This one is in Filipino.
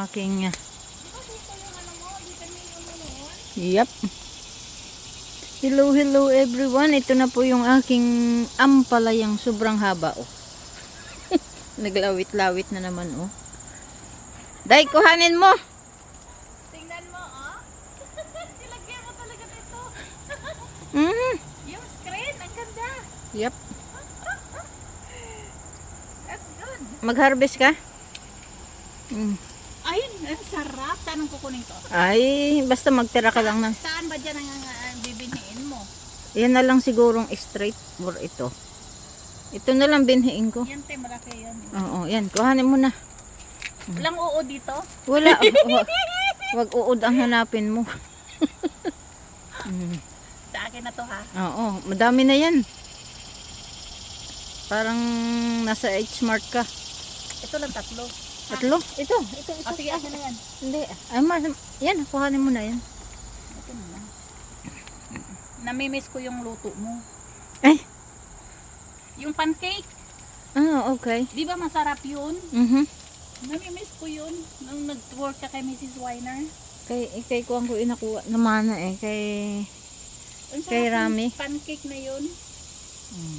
Aking, uh, Yep. Hello, hello everyone. Ito na po yung aking ampalayang sobrang haba oh. Naglawit-lawit na naman oh. Day, kuhanin mo. Tingnan mo, oh. Nilagyan mo talaga nito. Mm. Yung screen, ang ganda. Yep. That's good. Mag-harvest ka? Mm. Ayun, ang sarap. Saan ang kukunin ko? Ay, basta magtira ka lang ng... Saan ba dyan ang uh, bibiniin mo? Yan na lang sigurong straight for ito. Ito na lang binhiin ko. Yan, te, malaki yan. Oo, yan. Kuhanin mo na. Walang oo dito. Wala. Wa- Wag uod ang hanapin mo. Mm. Sa akin na to, ha? Oo, madami na yan. Parang nasa H-Smart ka. Ito lang tatlo. Tatlo? Ito, ito, ito. O, sige, akin na yan. Hindi. Ay, mas, yan, kuhanin mo na yan. Ito na lang. Namimiss ko yung luto mo. Ay. Yung pancake. Ah, okay. Di ba masarap yun? Mhm. Namimiss ko yun. Nung nag-work ka kay Mrs. Weiner. Kay, kay kuwang ko inakuha naman eh. Kay, Kay Rami. Pancake na yun. mm.